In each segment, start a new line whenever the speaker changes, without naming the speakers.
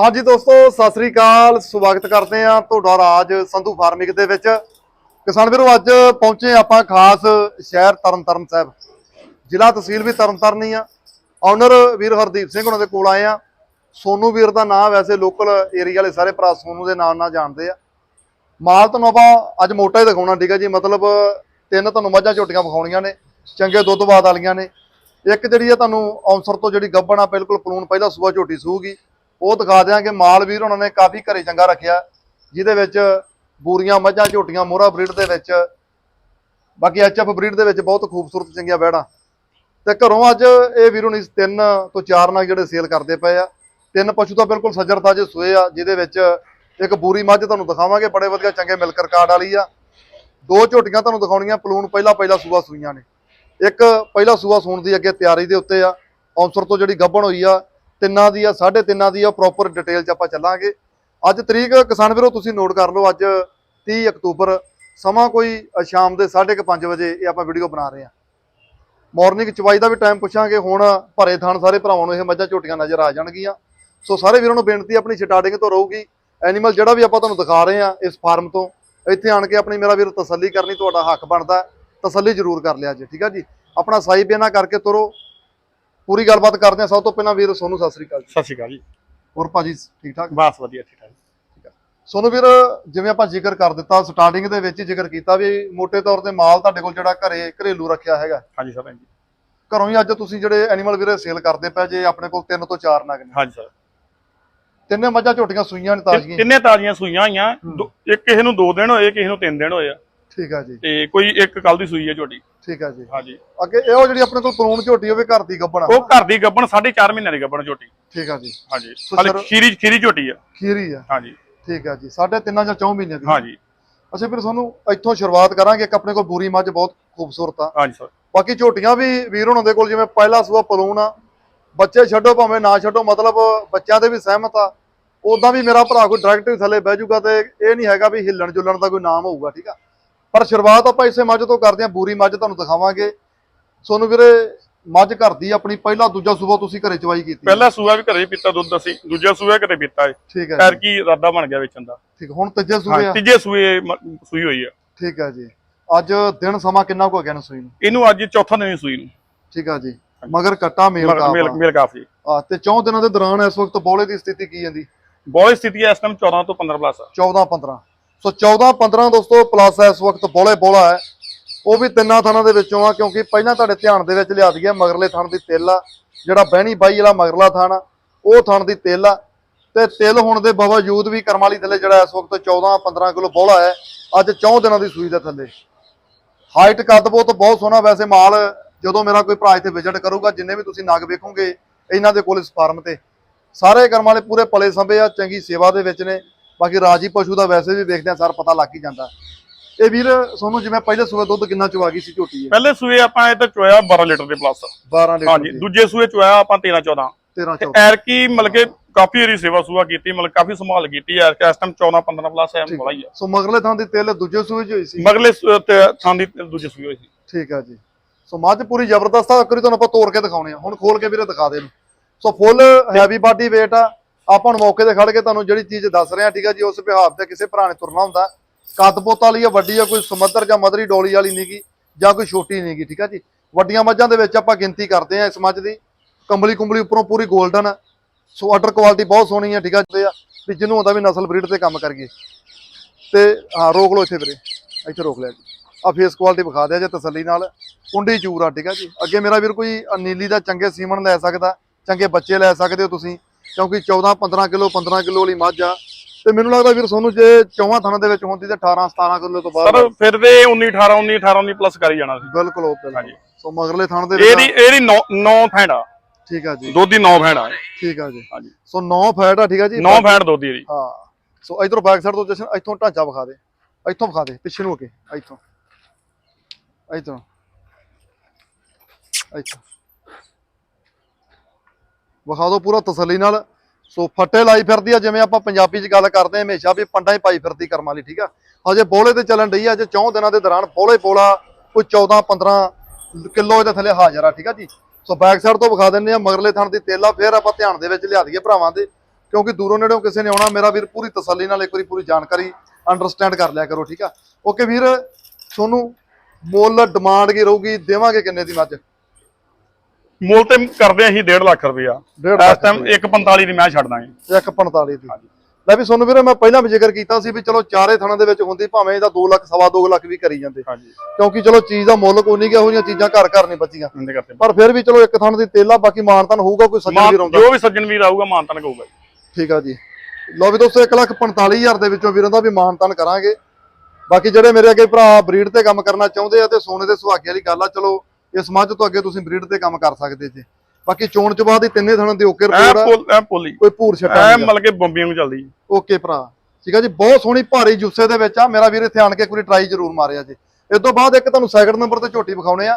ਹਾਂਜੀ ਦੋਸਤੋ, ਸਤਿ ਸ੍ਰੀ ਅਕਾਲ। ਸਵਾਗਤ ਕਰਦੇ ਆ ਤੁਹਾਡਾ ਰਾਜ ਸੰਧੂ ਫਾਰਮਿੰਗ ਦੇ ਵਿੱਚ। ਕਿਸਾਨ ਵੀਰੋ, ਅੱਜ ਪਹੁੰਚੇ ਆਪਾਂ ਖਾਸ ਸ਼ਹਿਰ ਤਰਨਤਾਰਨ ਸਾਹਿਬ। ਜ਼ਿਲ੍ਹਾ ਤਹਿਸੀਲ ਵੀ ਤਰਨਤਾਰਨ ਹੀ ਆ। ਓਨਰ ਵੀਰ ਹਰਦੀਪ ਸਿੰਘ ਉਹਨਾਂ ਦੇ ਕੋਲ ਆਏ ਆ ਸੋਨੂ ਵੀਰ ਦਾ ਨਾਮ ਵੈਸੇ ਲੋਕਲ ਏਰੀਆ ਵਾਲੇ ਸਾਰੇ ਭਰਾ ਸੋਨੂ ਦੇ ਨਾਮ ਨਾਲ ਜਾਣਦੇ ਆ। ਮਾਲ ਤੁਹਾਨੂੰ ਆਪਾਂ ਅੱਜ ਮੋਟਾ ਹੀ ਦਿਖਾਉਣਾ, ਠੀਕ ਹੈ ਜੀ। ਮਤਲਬ ਤਿੰਨ ਤੁਹਾਨੂੰ ਮੱਝਾਂ ਝੋਟੀਆਂ ਵਿਖਾਉਣੀਆਂ ਨੇ, ਚੰਗੇ ਦੁੱਧ ਬਾਦ ਵਾਲੀਆਂ ਨੇ। ਇੱਕ ਜਿਹੜੀ ਆ ਤੁਹਾਨੂੰ ਔਂਸਰ ਤੋਂ ਜਿਹੜੀ ਗੱਬਣ ਆ, ਬਿਲਕੁਲ ਪਲੂਣ ਪਹਿਲਾਂ ਸੂਆ ਝੋਟੀ ਸੂਗੀ। ਉਹ ਦਿਖਾ ਦਿਆਂਗੇ ਮਾਲ ਵੀਰ ਉਹਨਾਂ ਨੇ ਕਾਫੀ ਘਰੇ ਚੰਗਾ ਰੱਖਿਆ, ਜਿਹਦੇ ਵਿੱਚ ਬੂਰੀਆਂ, ਮੱਝਾਂ, ਝੋਟੀਆਂ, ਮੋਹਰਾ ਬਰੀਡ ਦੇ ਵਿੱਚ, ਬਾਕੀ ਐਚਐਫ ਬਰੀਡ ਦੇ ਵਿੱਚ ਬਹੁਤ ਖੂਬਸੂਰਤ ਚੰਗੀਆਂ ਬੈੜਾਂ ਤੇ ਘਰੋਂ ਅੱਜ ਇਹ ਵੀਰੋ ਨਹੀਂ ਤਿੰਨ ਤੋਂ ਚਾਰ ਨਾਲ ਜਿਹੜੇ ਸੇਲ ਕਰਦੇ ਪਏ ਆ। ਤਿੰਨ ਪਸ਼ੂ ਤਾਂ ਬਿਲਕੁਲ ਸੱਜਰ ਤਾਜੇ ਸੂਏ ਆ, ਜਿਹਦੇ ਵਿੱਚ ਇੱਕ ਬੂਰੀ ਮੱਝ ਤੁਹਾਨੂੰ ਦਿਖਾਵਾਂਗੇ, ਬੜੇ ਵਧੀਆ ਚੰਗੇ ਮਿਲਕਰ ਕਾਰਡ ਵਾਲੀ ਆ। ਦੋ ਝੋਟੀਆਂ ਤੁਹਾਨੂੰ ਦਿਖਾਉਣੀਆਂ, ਪਲੂਣ ਪਹਿਲਾ ਪਹਿਲਾ ਸੂਆ ਸੂਈਆਂ ਨੇ। ਇੱਕ ਪਹਿਲਾ ਸੂਆ ਸੂਣ ਦੀ ਅੱਗੇ ਤਿਆਰੀ ਦੇ ਉੱਤੇ ਆ, ਔਂਸਰ ਤੋਂ ਜਿਹੜੀ ਗੱਭਣ ਹੋਈ ਆ ਤਿੰਨਾਂ ਦੀ ਆ, ਸਾਢੇ ਤਿੰਨਾਂ ਦੀ ਆ ਪ੍ਰੋਪਰ ਡਿਟੇਲ 'ਚ ਆਪਾਂ ਚੱਲਾਂਗੇ। ਅੱਜ ਤਰੀਕ, ਕਿਸਾਨ ਵੀਰੋ, ਤੁਸੀਂ ਨੋਟ ਕਰ ਲਓ, ਅੱਜ 30 ਅਕਤੂਬਰ, ਸਮਾਂ ਕੋਈ ਸ਼ਾਮ ਦੇ 5:30 ਵਜੇ ਇਹ ਆਪਾਂ ਵੀਡੀਓ ਬਣਾ ਰਹੇ ਆ ਮਾਰਨਿੰਗ ਚਵਾਈ ਦਾ ਵੀ ਟਾਈਮ ਪੁੱਛਾਂਗੇ, ਹੁਣ ਭਰੇ ਥਾਣ ਸਾਰੇ ਭਰਾਵਾਂ ਨੂੰ ਇਹ ਮੱਝਾਂ ਝੋਟੀਆਂ ਨਜ਼ਰ ਆ ਜਾਣਗੀਆਂ। ਸੋ ਸਾਰੇ ਵੀਰਾਂ ਨੂੰ ਬੇਨਤੀ, ਆਪਣੀ ਸਟਾਰਟਿੰਗ ਤੋਂ ਰਹੂਗੀ। ਐਨੀਮਲ ਜਿਹੜਾ ਵੀ ਆਪਾਂ ਤੁਹਾਨੂੰ ਦਿਖਾ ਰਹੇ ਆ ਇਸ ਫਾਰਮ ਤੋਂ, ਇੱਥੇ ਆਣ ਕੇ ਆਪਣੀ ਮੇਰਾ ਵੀਰ ਤਸੱਲੀ ਕਰਨੀ, ਤੁਹਾਡਾ ਹੱਕ ਬਣਦਾ। ਤਸੱਲੀ ਜ਼ਰੂਰ ਕਰ ਲਿਆ ਜੀ ਠੀਕ ਆ ਜੀ? ਆਪਣਾ ਸਾਈ ਬਿਆਨਾ ਕਰਕੇ ਤੁਰੋ। ਪੂਰੀ ਗੱਲਬਾਤ ਕਰਦੇ ਆ ਸਭ ਤੋਂ ਪਹਿਲਾਂ ਵੀਰ ਸੋਨੂੰ ਸਤਿ ਸ੍ਰੀ ਅਕਾਲ ਜੀ।
ਸਤਿ ਸ਼੍ਰੀ ਅਕਾਲ ਜੀ।
ਹੋਰ ਭਾਜੀ ਠੀਕ ਠਾਕ?
ਬਸ ਵਧੀਆ ਠੀਕ ਠਾਕ।
ਸੋਨੂੰ ਵੀਰ ਜਿਵੇਂ ਆਪਾਂ ਜ਼ਿਕਰ ਕਰ ਦਿੱਤਾ ਸਟਾਰਟਿੰਗ ਦੇ ਵਿੱਚ ਹੀ ਜ਼ਿਕਰ ਕੀਤਾ ਵੀ ਮੋٹے ਤੌਰ ਤੇ ਮਾਲ ਤੁਹਾਡੇ ਕੋਲ ਜਿਹੜਾ ਘਰੇ ਘਰੇਲੂ ਰੱਖਿਆ ਹੈਗਾ।
ਹਾਂਜੀ ਸਰ ਹਾਂਜੀ।
ਘਰੋਂ ਹੀ ਅੱਜ ਤੁਸੀਂ ਜਿਹੜੇ ਐਨੀਮਲ ਵੀਰੇ ਸੇਲ ਕਰਦੇ ਪਏ ਜੇ ਆਪਣੇ ਕੋਲ ਤਿੰਨ ਤੋਂ ਚਾਰ ਨਗ ਨੇ।
ਹਾਂਜੀ ਸਰ।
ਤਿੰਨੇ ਮੱਝਾਂ ਝੋਟੀਆਂ ਸੂਈਆਂ ਨੇ ਤਾਜ਼ੀਆਂ
ਤਿੰਨੇ ਤਾਜ਼ੀਆਂ ਸੂਈਆਂ ਹੋਈਆਂ। ਦੋ- ਇੱਕ ਕਿਸੇ ਨੂੰ 2 ਦਿਨ ਹੋਏ ਕਿਸੇ ਨੂੰ 3 ਦਿਨ ਹੋਏ ਆ।
ਠੀਕ ਆ ਜੀ।
ਤੇ ਕੋਈ ਇੱਕ ਕੱਲ ਦੀ ਸੂਈ ਹੈ ਝੋਟੀ।
ਠੀਕ ਆ ਜੀ।
ਹਾਂਜੀ।
ਅੱਗੇ ਇਹ ਉਹ ਜਿਹੜੀ ਆਪਣੇ ਕੋਲ ਪਲੂਣ ਝੋਟੀ ਹੋਵੇ ਘਰ ਦੀ ਗੱਬਣਾ
ਉਹ ਘਰ ਦੀ ਗੱਬਣ 4.5 ਮਹੀਨਿਆਂ ਦੀ ਗੱਬਣ ਝੋਟੀ।
ਠੀਕ ਆ ਜੀ।
ਹਾਂਜੀ। ਹਾਲੇ
ਸਰ-
ਖੀਰੀ ਖੀਰੀ ਝੋਟੀ ਆ।
ਖੀਰੀ ਆ।
ਹਾਂਜੀ।
ਠੀਕ ਆ ਜੀ। ਸਾਢੇ ਤਿੰਨਾਂ ਜਾਂ ਚੌਂ ਮਹੀਨੇ ਦੀ।
ਹਾਂਜੀ।
ਅੱਛਾ ਫਿਰ ਤੁਹਾਨੂੰ ਇੱਥੋਂ ਸ਼ੁਰੂਆਤ ਕਰਾਂਗੇ। ਇੱਕ ਆਪਣੇ ਕੋਲ ਬੂਰੀ ਮੱਝ ਬਹੁਤ ਖੂਬਸੂਰਤ ਆ।
ਹਾਂਜੀ ਸਰ।
ਬਾਕੀ ਝੋਟੀਆਂ ਵੀ ਵੀਰ ਹੁਣਾਂ ਦੇ ਕੋਲ ਜਿਵੇਂ ਪਹਿਲਾ ਸੂਆ ਪਲੂਣ ਆ। ਬੱਚੇ ਛੱਡੋ ਭਾਵੇਂ ਨਾ ਛੱਡੋ ਮਤਲਬ ਬੱਚਿਆਂ ਦੇ ਵੀ ਸਹਿਮਤ ਆ। ਉਦਾਂ ਵੀ ਮੇਰਾ ਭਰਾ ਕੋਈ ਡਾਇਰੈਕਟ ਥੱਲੇ ਬਹਿ ਜਾਊਗਾ ਤੇ ਇਹ ਨਹੀਂ ਹੈਗਾ ਵੀ ਹਿੱਲਣ ਜੁਲਣ ਦਾ ਕੋਈ ਨਾਮ ਹੋਊਗਾ ਠੀਕ ਆ? ਪਰ ਸ਼ੁਰੂਆਤ ਆਪਾਂ ਇਸੇ ਮੱਝ ਤੋਂ ਕਰਦੇ ਆ ਬੂਰੀ ਮੱਝ ਤੁਹਾਨੂੰ ਦਿਖਾਵਾਂਗੇ। ਸੋਨੂੰ ਵੀਰੇ ਮੱਝ ਘਰ ਦੀ ਆਪਣੀ ਪਹਿਲਾ ਦੂਜਾ ਸੂਆ ਤੁਸੀਂ ਘਰੇ ਚਵਾਈ ਕੀਤੀ।
ਪਹਿਲਾ ਸੂਆ ਵੀ ਘਰੇ ਪੀਤਾ ਦੁੱਧ ਅਸੀਂ ਦੂਜਾ ਸੂਆ ਘਰੇ ਪੀਤਾ ਹੈ
ਠੀਕ ਹੈ
ਕੀ ਇਰਾਦਾ ਬਣ ਗਿਆ ਵੇਚਣ ਦਾ।
ਠੀਕ ਹੁਣ ਤੀਜੇ ਸੂਏ
ਹਾਂ
ਆ।
ਤੀਜੇ ਸੂਏ ਸੂਈ ਹੋਈ ਆ।
ਠੀਕ ਹੈ ਜੀ। ਅੱਜ ਦਿਨ ਸਮਾਂ ਕਿੰਨਾ ਕੁ ਹੋ ਗਿਆ ਨਾ ਸੂਈ ਨੂੰ?
ਇਹਨੂੰ ਅੱਜ ਚੌਥਾ ਦਿਨ ਹੀ ਸੂਈ ਨੂੰ।
ਠੀਕ ਆ ਜੀ। ਮਗਰ ਕੱਟਾ ਮੇਲ
ਮਿਲ
ਕਾ
ਮਿਲ- ਮਿਲ ਕਾਫੀ
ਆ ਤੇ ਚੌਂ ਦਿਨਾਂ ਦੇ ਦੌਰਾਨ ਇਸ ਵਕਤ ਬੋਲੇ ਦੀ ਸਥਿਤੀ ਕੀ ਜਾਂਦੀ
ਬੋਲੇ ਸਥਿਤੀ ਹੈ ਇਸ ਟਾਈਮ 14 ਤੋਂ 15 ਪਲੱਸ ਆ।
14 15 ਸੋ 14 15 ਦੋਸਤੋ ਪਲੱਸ ਇਸ ਵਕਤ ਬੋਲੇ ਬੋਲਾ ਹੈ। ਉਹ ਵੀ ਤਿੰਨਾਂ ਥਾਣਾ ਦੇ ਵਿੱਚੋਂ ਆ, ਕਿਉਂਕਿ ਪਹਿਲਾਂ ਤੁਹਾਡੇ ਧਿਆਨ ਦੇ ਵਿੱਚ ਲਿਆ ਦਈਏ ਮਗਰਲੇ ਥਣ ਦੀ ਤਿਲ ਆ, ਜਿਹੜਾ ਬਹਿਣੀ ਬਾਈ ਵਾਲਾ ਮਗਰਲਾ ਥਣ ਆ, ਉਹ ਥਣ ਦੀ ਤਿਲ ਆ। ਤੇ ਤਿਲ ਹੋਣ ਦੇ ਬਾਵਜੂਦ ਵੀ ਕਰਮ ਵਾਲੀ ਥੱਲੇ ਜਿਹੜਾ ਇਸ ਵਕਤ 14 15 ਕਿਲੋ ਬੋਲਾ ਹੈ, ਅੱਜ 4 ਦਿਨਾਂ ਦੀ ਸੂਈ ਦੇ ਥੱਲੇ। ਹਾਈਟ ਕੱਦ ਬਹੁਤ ਬਹੁਤ ਸੋਹਣਾ ਵੈਸੇ ਮਾਲ, ਜਦੋਂ ਮੇਰਾ ਕੋਈ ਭਰਾ ਇੱਥੇ ਵਿਜ਼ਿਟ ਕਰੂਗਾ, ਜਿੰਨੇ ਵੀ ਤੁਸੀਂ ਨਗ ਵੇਖੋਗੇ, ਇਹਨਾਂ ਦੇ ਕੋਲ ਇਸ ਫਾਰਮ ਤੇ। ਸਾਰੇ ਕਰਮ ਵਾਲੇ ਪੂਰੇ ਪਲੇ ਸੰਭੇ ਆ, ਚੰਗੀ ਸੇਵਾ ਦੇ ਵਿੱਚ ਨੇ। ਬਾਕੀ ਰਾਜੀ ਪਸ਼ੂ ਦਾ ਵੈਸੇ ਵੀ ਵੇਖਦੇ ਆ ਸਰ ਪਤਾ ਲੱਗ ਹੀ ਜਾਂਦਾ। ਇਹ ਵੀਰ ਤੁਹਾਨੂੰ ਜਿਵੇਂ ਪਹਿਲੇ ਸੂਏ ਦੁੱਧ ਕਿੰਨਾ ਚਵਾ ਗਈ ਸੀ ਝੋਟੀ ਹੈ
ਪਹਿਲੇ ਸੂਏ ਆਪਾਂ ਇਹ ਤਾਂ ਚੋਇਆ 12 ਲੀਟਰ ਦੇ ਪਲੱਸ
12 ਲੀਟਰ
ਹਾਂਜੀ
ਦੀ,
ਦੂਜੇ ਸੂਏ ਚੋਇਆ ਆਪਾਂ 13 14
13
ਤੇ
14
ਐਰ ਕੀ ਮਤਲਬ ਕਿ ਕਾਫੀ ਏਰੀ ਸੇਵਾ ਸੂਆ ਕੀਤੀ ਮਤਲਬ ਕਾਫੀ ਸੰਭਾਲ ਕੀਤੀ ਐਰ ਕਿ ਇਸ ਟਾਈਮ 14 15 ਪਲੱਸ ਐ ਬੜਾ ਹੀ ਆ।
ਸੋ ਮਗਰਲੇ ਥਾਂ ਦੀ ਤਿਲ ਦੂਜੇ ਸੂਏ 'ਚ ਹੋਈ ਸੀ?
ਮਗਲੇ ਸੂ- ਤੇ ਥਾਂ ਦੀ ਦੂਜੇ ਸੂਏ ਹੋਈ ਸੀ।
ਠੀਕ ਆ ਜੀ। ਸੋ ਮੱਝ ਪੂਰੀ ਜ਼ਬਰਦਸਤ ਆ ਕਰੀ ਤੁਹਾਨੂੰ ਆਪਾਂ ਤੋੜ ਕੇ ਦਿਖਾਉਣੇ ਆ। ਹੁਣ ਖੋਲ ਕੇ ਵੀਰੇ ਦਿਖਾ ਦੇ ਇਹਨੂੰ। So full heavy body weight ਆ ਆਪਾਂ ਨੂੰ ਮੌਕੇ ਤੇ ਖੜ ਕੇ ਤੁਹਾਨੂੰ ਜਿਹੜੀ ਚੀਜ਼ ਦੱਸ ਰਹੇ ਆ ਠੀਕ ਆ ਜੀ, ਉਸ ਵਿਹਾਰ ਤੇ ਕਿਸੇ ਭਰਾ ਨੇ ਤੁਰਨਾ ਹੁੰਦਾ, ਕੱਦ ਪੋਤ ਵਾਲੀ ਆ, ਵੱਡੀ ਆ, ਕੋਈ ਸਮੱਦਰ ਜਾਂ ਮਦਰੀ ਡੋਲੀ ਵਾਲੀ ਨਹੀਂਗੀ ਜਾਂ ਕੋਈ ਛੋਟੀ ਨਹੀਂਗੀ ਠੀਕ ਆ ਜੀ। ਵੱਡੀਆਂ ਮੱਝਾਂ ਦੇ ਵਿੱਚ ਆਪਾਂ ਗਿਣਤੀ ਕਰਦੇ ਆ ਇਸ ਮੱਝ ਦੀ। ਕੰਬਲੀ ਕੁੰਬਲੀ ਉੱਪਰੋਂ ਪੂਰੀ 골ਡਨ ਆ। ਸੋ ਆਰਡਰ ਕੁਆਲਿਟੀ ਬਹੁਤ ਸੋਹਣੀ ਆ, ਠੀਕ ਆ ਜੀ ਵੀ ਜਿਹਨੂੰ ਹੁੰਦਾ ਵੀ ਨਸਲ ਬਰੀਡ ਤੇ ਕੰਮ ਕਰੀਏ। ਤੇ ਹਾਂ, ਰੋਕ ਲਓ ਇੱਥੇ ਵੀਰੇ। ਇੱਥੇ ਰੋਕ ਲਿਆ ਜੀ। ਆ ਫੇਸ ਕੁਆਲਿਟੀ ਵਿਖਾ ਦਿਆ ਜੇ ਤਸੱਲੀ ਨਾਲ। ਕੁੰਡੀ ਚੂਰ ਆ, ਠੀਕ ਆ ਜੀ। ਅੱਗੇ ਮੇਰਾ ਵੀਰ ਕੋਈ ਨੀਲੀ ਦਾ ਚੰਗੇ ਸੀਮਨ ਲੈ ਸਕਦਾ, ਚੰਗੇ ਬੱਚੇ ਲੈ ਸਕਦੇ ਹੋ ਤੁਸੀਂ। ਕਿਉਂਕਿ 14 15 ਕਿਲੋ 15 ਕਿਲੋ ਵਾਲੀ ਮੱਝ ਆ। ਤੇ ਮੈਨੂੰ ਲੱਗਦਾ ਵੀਰ ਤੁਹਾਨੂੰ ਜੇ ਚੌਵਾਂ ਥਾਣਾ ਦੇ ਵਿੱਚ ਹੁੰਦੀ ਤੇ 18 17 ਕਿਲੋ ਤੋਂ ਬਾਅਦ
ਸਰ ਫਿਰ ਦੇ 19 18 19 18 19 ਪਲੱਸ ਕਰ ਜਾਣਾ ਸੀ।
ਬਿਲਕੁਲ ਓਪਨ
ਹਾਂਜੀ।
ਸੋ ਮਗਰਲੇ ਥਾਣ ਦੇ
ਇਹਦੀ ਇਹਦੀ 9 9 ਫੈਂਡਾ
ਠੀਕ ਆ ਜੀ।
ਦੁੱਧ ਦੀ 9 ਫੈਂਡਾ
ਠੀਕ ਆ ਜੀ।
ਹਾਂਜੀ।
ਸੋ 9 ਫੈਟ ਆ ਠੀਕ ਆ ਜੀ।
9 ਫੈਂਡ ਦੁੱਧ ਦੀ ਇਹਦੀ।
ਹਾਂ। ਸੋ ਇਧਰੋਂ ਬੈਕ ਸਾਈਡ ਤੋਂ ਜਸ਼ਨ ਇੱਥੋਂ ਢਾਂਚਾ ਵਿਖਾ ਦੇ। ਇੱਥੋਂ ਵਿਖਾ ਦੇ ਪਿੱਛੇ ਨੂੰ ਹੋ ਕੇ। ਇੱਥੋਂ। ਇੱਥੋਂ। ਇੱਥੋਂ। ਵਿਖਾ ਦਿਓ ਪੂਰਾ ਤਸੱਲੀ ਨਾਲ। ਸੋ ਫੱਟੇ ਲਾਈ ਫਿਰਦੀ ਆ, ਜਿਵੇਂ ਆਪਾਂ ਪੰਜਾਬੀ 'ਚ ਗੱਲ ਕਰਦੇ ਆ, ਹਮੇਸ਼ਾ ਵੀ ਪੰਡਾਂ ਹੀ ਪਾਈ ਫਿਰਦੀ ਕਰਮ ਵਾਲੀ, ਠੀਕ ਆ? ਹਜੇ ਬੋਲੇ ਤੇ ਚੱਲਣ ਡਈ ਆ ਅੱਜ ਚੌਂ ਦਿਨਾਂ ਦੇ ਦੌਰਾਨ ਬੋਲੇ ਬੋਲਾ, ਕੋਈ 14 15 ਕਿਲੋ ਇਹਦੇ ਥੱਲੇ ਹਾਜ਼ਰ ਆ, ਠੀਕ ਆ ਜੀ? ਸੋ ਬੈਕ ਸਾਈਡ ਤੋਂ ਵਿਖਾ ਦਿੰਨੇ ਆ, ਮਗਰਲੇ ਥਣ ਦੀ ਤੇਲਾ ਫੇਰ ਆਪਾਂ ਧਿਆਨ ਦੇ ਵਿੱਚ ਲਿਆ ਦਈਏ ਭਰਾਵਾਂ ਦੇ, ਕਿਉਂਕਿ ਦੂਰੋਂ ਨੇੜੋਂ ਕਿਸੇ ਨੇ ਆਉਣਾ, ਮੇਰਾ ਵੀਰ ਪੂਰੀ ਤਸੱਲੀ ਨਾਲ ਇੱਕ ਵਾਰੀ ਪੂਰੀ ਜਾਣਕਾਰੀ ਅੰਡਰਸਟੈਂਡ ਕਰ ਲਿਆ ਕਰੋ, ਠੀਕ ਆ? ਓਕੇ ਵੀਰ, ਤੁਹਾਨੂੰ ਮੁੱਲ ਡਿਮਾਂਡ ਕੀ ਰਹੂਗੀ, ਦੇਵਾਂਗੇ ਕਿੰਨੇ ਦੀ ਮੱਝ?
ਮੁੱਲ ਤੇ ਕਰਦੇ ਅਸੀਂ 1.5 ਲੱਖ ਰੁਪਇਆ
ਡੇਢ
ਇਸ
ਲੱਖ
ਟਾਈਮ 1.45 ਦੀ ਮੈਂ ਛੱਡ ਦਾਂਗੇ
145 ਦੀ। ਲੈ ਵੀ ਤੁਹਾਨੂੰ ਵੀਰੇ ਮੈਂ ਪਹਿਲਾਂ ਵੀ ਜ਼ਿਕਰ ਕੀਤਾ ਸੀ ਵੀ ਚਲੋ ਚਾਰੇ ਥਣਾਂ ਦੇ ਵਿੱਚ ਹੁੰਦੀ ਭਾਵੇਂ ਇਹਦਾ 2 ਲੱਖ ਸਵਾ 2 ਲੱਖ ਵੀ ਕਰੀ ਜਾਂਦੇ।
ਹਾਂਜੀ।
ਕਿਉਂਕਿ ਚਲੋ ਚੀਜ਼ ਦਾ ਮੁੱਲ ਕੋਈ ਨਹੀਂ ਗਿਆ ਜਿਹੀਆਂ ਚੀਜ਼ਾਂ ਘਰ ਘਰ ਨਹੀਂ ਬਚੀਆਂ।
ਕਰਦੇ
ਪਰ ਫਿਰ ਵੀ ਚਲੋ ਇੱਕ ਥਣ ਦੀ ਤੇਲਾ ਬਾਕੀ ਮਾਨਤਨ ਹੋਊਗਾ ਕੋਈ ਸੱਜਣ
ਮਾਨ-
ਵੀ ਰਹੁੰਦਾ
ਜੋ ਵੀ ਸੱਜਣ ਵੀਰ ਆਊਗਾ ਮਾਨਤਨ ਕਹੂਗਾ ਜੀ।
ਠੀਕ ਆ ਜੀ। ਲਓ ਵੀ ਦੋਸਤੋ 1 ਲੱਖ 45000 ਦੇ ਵਿੱਚੋਂ ਵੀਰਾਂ ਦਾ ਵੀ ਮਾਨਤਨ ਕਰਾਂਗੇ। ਬਾਕੀ ਜਿਹੜੇ ਮੇਰੇ ਅੱਗੇ ਭਰਾ ਬਰੀਡ ਤੇ ਕੰਮ ਕਰਨਾ ਚਾਹੁੰਦੇ ਆ ਤੇ ਸੋਨੇ ਦੇ ਸੁਹਾਗੇ ਵਾਲੀ ਗੱਲ ਆ ਚਲੋ ਇਸ ਮੱਝ ਤੋਂ ਅੱਗੇ ਤੁਸੀਂ ਬਰੀਡ ਤੇ ਕੰਮ ਕਰ ਸਕਦੇ ਜੀ। ਬਾਕੀ ਚੋਣ ਚ ਬਾਅਦ ਹੀ ਤਿੰਨੇ ਥਣਾਂ ਦੀ ਓਕੇ
ਐ
ਰਿਪੋਰਟ
ਪੋਲ ਐ ਪੋਲੀ
ਕੋਈ ਭੂਰ ਛੱਟਾ
ਐ ਮਤਲਬ ਕਿ ਬੰਬੀਆਂ ਨੂੰ ਚੱਲਦੀ।
ਓਕੇ ਭਰਾ। ਠੀਕ ਆ ਜੀ ਬਹੁਤ ਸੋਹਣੀ ਭਾਰੀ ਜੁੱਸੇ ਦੇ ਵਿੱਚ ਆ। ਮੇਰਾ ਵੀਰ ਇੱਥੇ ਆਣ ਕੇ ਇੱਕ ਵਾਰੀ ਟਰਾਈ ਜ਼ਰੂਰ ਮਾਰਿਆ ਜੀ। ਇਸ ਤੋਂ ਬਾਅਦ ਇੱਕ ਤੁਹਾਨੂੰ ਸੈਕਿੰਡ ਨੰਬਰ ਤੇ ਝੋਟੀ ਵਿਖਾਉਣੇ ਆ।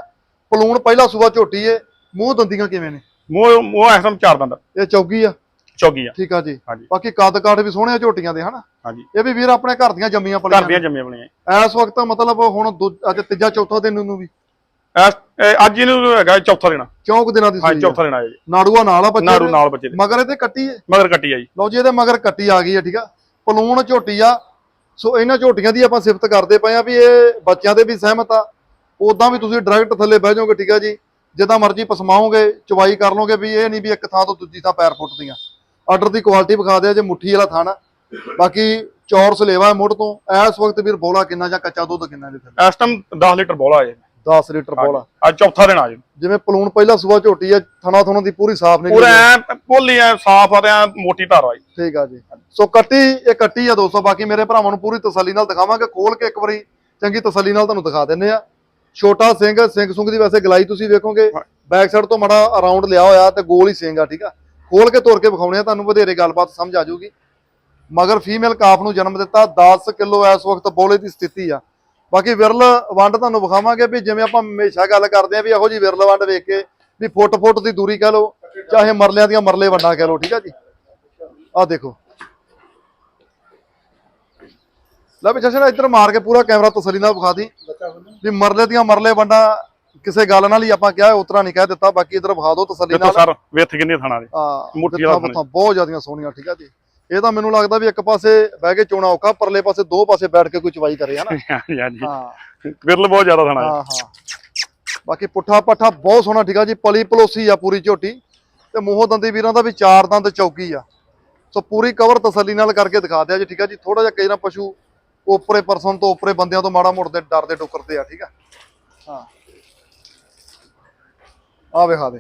ਪਲੂਣ ਪਹਿਲਾ ਸੂਆ ਝੋਟੀ ਏ। ਮੂੰਹ ਦੰਦੀਆਂ ਕਿਵੇਂ ਨੇ?
ਮੋਹ ਮੋਹ ਟਾਈਮ ਚਾਰ ਦੰਦ।
ਇਹ ਚੌਗੀ ਆ।
ਚੌਗੀ ਆ।
ਠੀਕ ਆ ਜੀ।
ਹਾਂਜੀ।
ਬਾਕੀ ਕੱਦ ਕਾਠ ਵੀ ਸੋਹਣੇ ਆ ਝੋਟੀਆਂ ਦੇ ਹਨਾ?
ਹਾਂਜੀ।
ਇਹ ਵੀ ਵੀਰ ਆਪਣੇ ਘਰ ਦੀਆਂ ਜੰਮੀਆਂ
ਘਰ
ਪਲੀਆਂ
ਦੀਆਂ ਜੰਮੀਆਂ ਬਣੀਆਂ।
ਇਸ ਵਕਤ ਮਤਲਬ ਹੁਣ ਅੱਜ ਤੀਜਾ ਚੌਥਾ ਦਿਨ ਨੂੰ ਵੀ।
ਇਹ ਅੱਜ ਇਹਨੂੰ ਹੈਗਾ ਚੌਥਾ ਦੇਣਾ।
ਚੌਂਕ ਦਿਨਾਂ ਦੀ
ਹਾਂ
ਸੂਈ ਆ।
ਚੌਥਾ ਦੇਣਾ ਹੈ ਜੀ।
ਨਾੜੂਆ ਨਾਲ ਆ ਬੱਚੇ
ਨਾੜੂ
ਦੇ।
ਨਾਲ ਬੱਚੇ ਦੇ।
ਮਗਰ ਇਹਦੇ ਕੱਟੀ ਏ
ਮਗਰ ਕੱਟੀ ਆ ਜੀ।
ਲਓ ਜੀ ਇਹਦੇ ਮਗਰ ਕੱਟੀ ਆ ਗਈ ਹੈ ਠੀਕ ਆ। ਪਲੂਣ ਝੋਟੀ ਆ। ਸੋ ਇਹਨਾਂ ਝੋਟੀਆਂ ਦੀ ਆਪਾਂ ਸਿਫਤ ਕਰਦੇ ਪਏ ਆ ਵੀ ਇਹ ਬੱਚਿਆਂ ਦੇ ਵੀ ਸਹਿਮਤ ਆ। ਉਦਾਂ ਵੀ ਤੁਸੀਂ ਡਾਇਰੈਕਟ ਥੱਲੇ ਬਹਿ ਜਾਓਗੇ ਠੀਕ ਆ ਜੀ। ਜਿੱਦਾਂ ਮਰਜ਼ੀ ਪਸਮਾਓਗੇ ਚਵਾਈ ਕਰ ਲਓਗੇ ਵੀ ਇਹ ਨਹੀਂ ਵੀ ਇੱਕ ਥਾਂ ਤੋਂ ਦੂਜੀ ਥਾਂ ਪੈਰ ਫੁੱਟਦੀਆਂ ਆਰਡਰ ਦੀ ਕੁਆਲਿਟੀ ਵਿਖਾ ਦਿਆ ਜੇ ਮੁੱਠੀ ਵਾਲਾ ਥਾਣਾ। ਬਾਕੀ ਚੌਰਸ ਲੇਵਾ ਹੈ ਮੁੱਢ ਤੋਂ। ਇਸ ਵਕਤ ਵੀਰ ਬੋਲਾ ਕਿੰਨਾ ਜਾਂ ਕੱਚਾ ਦੁੱਧ ਕਿੰਨਾ ਦੇ
ਇਸ ਟਾਈਮ 10 ਲੀਟਰ ਬੋਲਾ ਆ ਜੀ
10 ਲੀਟਰ ਬੋਲਾ
ਅੱਜ ਚੌਥਾ ਦਿਨ ਆ ਜੀ।
ਜਿਵੇਂ ਪਲੂਣ ਪਹਿਲਾ ਸੂਆ ਝੋਟੀ ਆ ਥਣਾ ਥਣਾ ਦੀ ਪੂਰੀ ਸਾਫ਼ ਨਿਕਲੀ
ਪੂਰਾ ਐ ਭੋਲੀ ਐ ਸਾਫ਼ ਆ ਤੇ ਐਂ ਮੋਟੀ ਧਾਰ ਆ ਜੀ।
ਠੀਕ ਆ ਜੀ। ਸੋ ਕੱਟੀ ਇਹ ਕੱਟੀ ਆ ਦੋਸਤੋ ਬਾਕੀ ਮੇਰੇ ਭਰਾਵਾਂ ਨੂੰ ਪੂਰੀ ਤਸੱਲੀ ਨਾਲ ਦਿਖਾਵਾਂਗੇ। ਖੋਲ ਕੇ ਇੱਕ ਵਾਰੀ ਚੰਗੀ ਤਸੱਲੀ ਨਾਲ ਤੁਹਾਨੂੰ ਦਿਖਾ ਦਿੰਨੇ ਆ। ਛੋਟਾ ਸਿੰਘ ਸਿੰਘ ਸੁੰਗ ਦੀ ਵੈਸੇ ਗਲਾਈ ਤੁਸੀਂ ਵੇਖੋਗੇ ਬੈਕ ਸਾਈਡ ਤੋਂ ਮੜਾ ਅਰਾਊਂਡ ਲਿਆ ਹੋਇਆ ਤੇ ਗੋਲ ਹੀ ਸਿੰਘ ਆ ਠੀਕ ਆ। ਖੋਲ ਕੇ ਤੋੜ ਕੇ ਵਿਖਾਉਣੇ ਆ ਤੁਹਾਨੂੰ ਵਧੇਰੇ ਗੱਲਬਾਤ ਸਮਝ ਆ ਜਾਊਗੀ। ਮਗਰ ਫੀਮੇਲ ਕਾਫ ਨੂੰ ਜਨਮ ਦਿੱਤਾ 10 ਕਿਲੋ ਇਸ ਵਕਤ ਬੋਲੇ ਦੀ ਸਥਿਤੀ ਆ। ਬਾਕੀ ਵਿਰਲ ਵੰਡ ਤੁਹਾਨੂੰ ਵਿਖਾਵਾਂਗੇ ਵੀ ਜਿਵੇਂ ਆਪਾਂ ਹਮੇਸ਼ਾ ਗੱਲ ਕਰਦੇ ਆ ਵੀ ਇਹੋ ਜੀ ਵਿਰਲ ਵੰਡ ਵੇਖ ਕੇ ਵੀ ਫੁੱਟ ਫੁੱਟ ਦੀ ਦੂਰੀ ਕਹ ਲਓ ਚਾਹੇ ਮਰਲਿਆਂ ਦੀਆਂ ਮਰਲੇ ਵੰਡਾਂ ਕਹ ਲਓ ਠੀਕ ਆ ਜੀ? ਆਹ ਦੇਖੋ। ਲੈ ਵੀ ਜਸ਼ਨ ਇੱਧਰ ਮਾਰ ਕੇ ਪੂਰਾ ਕੈਮਰਾ ਤਸੱਲੀ ਨਾਲ ਵਿਖਾ ਦੀ। ਵੀ ਮਰਲੇ ਦੀਆਂ ਮਰਲੇ ਵੰਡਾਂ ਕਿਸੇ ਗੱਲ ਨਾਲ ਹੀ ਆਪਾਂ ਕਿਹਾ ਉਤਰਾ ਨਹੀਂ ਕਹਿ ਦਿੱਤਾ ਬਾਕੀ ਇੱਧਰ ਵਿਖਾ ਦਿਓ ਤਸੱਲੀ
ਦੇਖੋ
ਨਾਲ।
ਸਰ ਵਿੱਥ ਕਿੰਨੀ ਥਾਣਾ ਦੇ?
ਆ
ਮੁੱਠੀ ਵਾਲਾ
ਮੁੱਠਾਂ ਬਹੁਤ ਜ਼ਿਆਦੀਆਂ ਸੋਹਣੀਆਂ ਠੀਕ ਆ ਜੀ? ਇਹ ਤਾਂ ਮੈਨੂੰ ਲੱਗਦਾ ਵੀ ਇੱਕ ਪਾਸੇ ਬਹਿ ਕੇ ਚੋਣਾ ਔਖਾ ਪਰਲੇ ਪਾਸੇ ਦੋ ਪਾਸੇ ਬੈਠ ਕੇ ਕੋਈ ਚਵਾਈ ਕਰੇ ਹਨਾ?
ਹਾਂਜੀ ਹਾਂਜੀ।
ਹਾਂ।
ਵਿਰਲ ਬਹੁਤ ਜ਼ਿਆਦਾ ਥਾਣਾ
ਹਾਂ। ਹਾਂ ਬਾਕੀ ਪੁੱਠਾ ਪੱਠਾ ਬਹੁਤ ਸੋਹਣਾ ਠੀਕ ਜੀ? ਪਲੀ ਪਲੋਸੀ ਆ ਪੂਰੀ ਝੋਟੀ। ਤੇ ਮੂੰਹੋਂ ਦੰਦੀ ਵੀਰਾਂ ਦਾ ਵੀ ਚਾਰ ਦੰਦ ਚੌਕੀ ਆ। ਸੋ ਪੂਰੀ ਕਵਰ ਤਸੱਲੀ ਨਾਲ ਕਰਕੇ ਦਿਖਾ ਦਿਆ ਜੀ ਠੀਕ ਆ ਜੀ? ਥੋੜਾ ਜਿਹਾ ਕਈ ਨਾ ਪਸ਼ੂ ਉਪਰੇ ਪਰਸਨ ਤੋਂ ਉਪਰੇ ਬੰਦਿਆਂ ਤੋਂ ਮਾੜਾ ਮੁੜਦੇ ਡਰਦੇ ਟੁਕਰਦੇ ਆ ਠੀਕ ਆ? ਹਾਂ। ਆ ਵਿਖਾ ਦੇ।